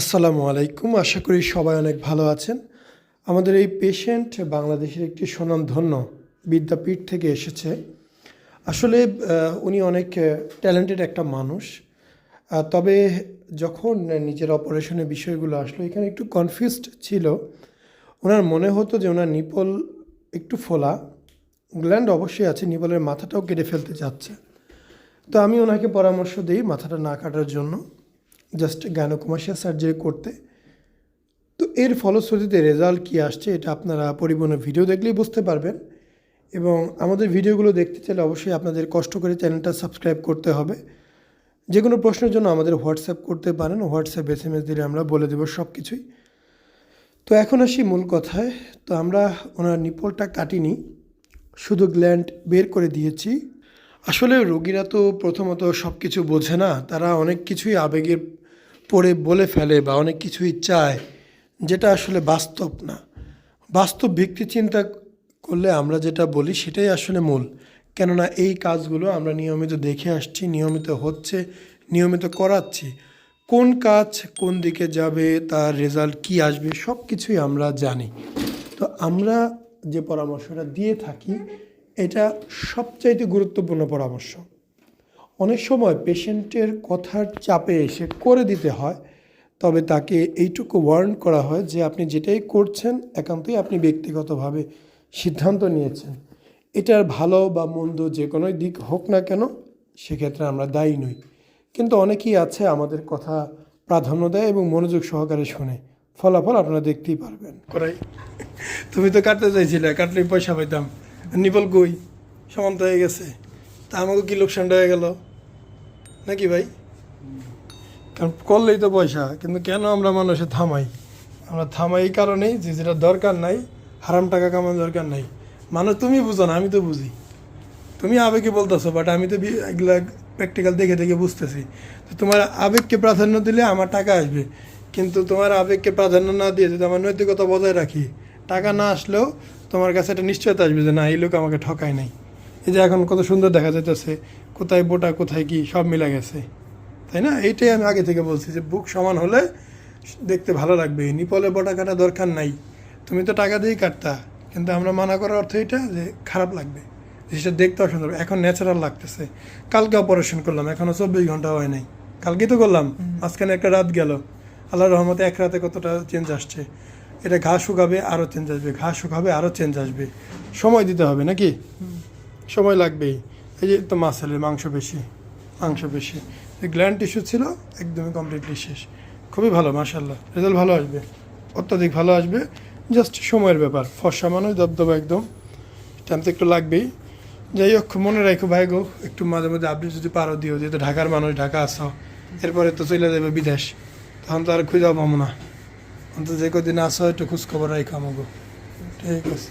আসসালামু আলাইকুম। আশা করি সবাই অনেক ভালো আছেন। আমাদের এই পেশেন্ট বাংলাদেশের একটি স্বনামধন্য বিদ্যাপীঠ থেকে এসেছে। আসলে উনি অনেক ট্যালেন্টেড একটা মানুষ। তবে যখন নিজের অপারেশনের বিষয়গুলো আসলো, এখানে একটু কনফিউজড ছিল। ওনার মনে হতো যে ওনার নিপল একটু ফোলা। গ্ল্যান্ড অবশ্যই আছে নিপলের মাথাটাও কেটে ফেলতে যাচ্ছে তো আমি ওনাকে পরামর্শ দিই মাথাটা না কাটার জন্য। জাস্ট গায়নোকমার্শিয়াল সার্জারি করতে। তো এর ফলশ্রুতিতে রেজাল্ট কী আসছে এটা আপনারা পরিবহনের ভিডিও দেখলেই বুঝতে পারবেন। এবং আমাদের ভিডিওগুলো দেখতে চাইলে অবশ্যই আপনাদের কষ্ট করে চ্যানেলটা সাবস্ক্রাইব করতে হবে। যে কোনো প্রশ্নের জন্য আমাদের হোয়াটসঅ্যাপ করতে পারেন হোয়াটসঅ্যাপ এস এম এস দিলে আমরা বলে দেবো সব কিছুই তো এখন আসি মূল কথায়। তো আমরা ওনার নিপলটা কাটিনি, শুধু গ্ল্যান্ড বের করে দিয়েছি। আসলে রোগীরা তো প্রথমত সব কিছু বোঝে না, তারা অনেক কিছুই আবেগের পড়ে বলে ফেলে বা অনেক কিছুই চায়, যেটা আসলে বাস্তব না। বাস্তব ভিত্তি চিন্তা করলে আমরা যেটা বলি সেটাই আসলে মূল। কেননা এই কাজগুলো আমরা নিয়মিত দেখে আসছি, নিয়মিত হচ্ছে, নিয়মিত করাচ্ছি। কোন কাজ কোন দিকে যাবে, তার রেজাল্ট কি আসবে সব কিছুই আমরা জানি। তো আমরা যে পরামর্শটা দিয়ে থাকি, এটা সবচাইতে গুরুত্বপূর্ণ পরামর্শ। অনেক সময় পেশেন্টের কথার চাপে এসে করে দিতে হয়, তবে তাকে এইটুকু ওয়ার্ন করা হয় যে আপনি যেটাই করছেন, একান্তই আপনি ব্যক্তিগতভাবে সিদ্ধান্ত নিয়েছেন। এটার ভালো বা মন্দ যে কোনো দিক হোক না কেন, সেক্ষেত্রে আমরা দায়ী নই। কিন্তু অনেকেই আছে আমাদের কথা প্রাধান্য দেয় এবং মনোযোগ সহকারে শোনে। ফলাফল আপনারা দেখতেই পারবেন। করাই। তুমি তো কাটতে চাইছিলে, কাটলে পয়সা পাইতাম। নিপল কই? সমান্ত হয়ে গেছে। তা আমাকে কি লোকসানটা হয়ে গেল? নাকি ভাই? কারণ করলেই তো পয়সা, কিন্তু কেন আমরা মানুষে থামাই? আমরা থামাই এই কারণেই যে যেটা দরকার নাই, হারাম টাকা কামানোর দরকার নাই। মানুষ তুমি বুঝো না, আমি তো বুঝি। তুমি আবেগে বলতেছো বাট আমি তো এগুলা প্র্যাকটিক্যাল দেখে দেখে বুঝতেছি। তো তোমার আবেগকে প্রাধান্য দিলে আমার টাকা আসবে। কিন্তু তোমার আবেগকে প্রাধান্য না দিয়ে যদি আমার নৈতিকতা বজায় রাখি, টাকা না আসলেও তোমার কাছে একটা নিশ্চয়তা আসবে যে না, এই লোক আমাকে ঠকায় নাই। এই যে এখন কত সুন্দর দেখা যাইতেছে কোথায় বোটা কোথায় কি সব মিলা গেছে। তাই না? এইটাই আমি আগে থেকে বলছি যে বুক সমান হলে দেখতে ভালো লাগবে। নিপলে বটা কাটা দরকার নাই। তুমি তো টাকা দিয়েই কাটতা কিন্তু আমরা মানা করার অর্থ এটা যে খারাপ লাগবে। জিনিসটা দেখতে অসুন্দর। এখন ন্যাচারাল লাগতেছে। কালকে অপারেশন করলাম এখনও চব্বিশ ঘণ্টা হয় নাই। কালকেই তো করলাম। মাঝখানে একটা রাত গেল। আল্লাহ রহমতে এক রাতে কতটা চেঞ্জ আসছে। এটা ঘা শুকাবে আরও চেঞ্জ আসবে। ঘা শুকাবে আরও চেঞ্জ আসবে। সময় দিতে হবে নাকি? সময় লাগবেই। এই যে তো মাসেলের মাংস বেশি মাংস বেশি। গ্ল্যান্ড টিস্যু ছিল, একদমই কমপ্লিটলি শেষ। খুবই ভালো মাশাল্লাহ রেজাল্ট ভালো আসবে, অত্যাধিক ভালো আসবে। জাস্ট সময়ের ব্যাপার, ফর্সা মানুষ, দবদবা একদম। টাইম তো একটু লাগবেই। যাই হোক, মনে রাখো ভাই গো, একটু মাঝে মধ্যে আপনি যদি পারো দিও, যেহেতু ঢাকার মানুষ, ঢাকা আসো এরপরে তো চলে যাবে বিদেশ। তখন তো আর খুঁজেও পাবো না। অন্তত যে কদিন আসো একটু খোঁজখবর রাখো আমাকে ঠিক আছে।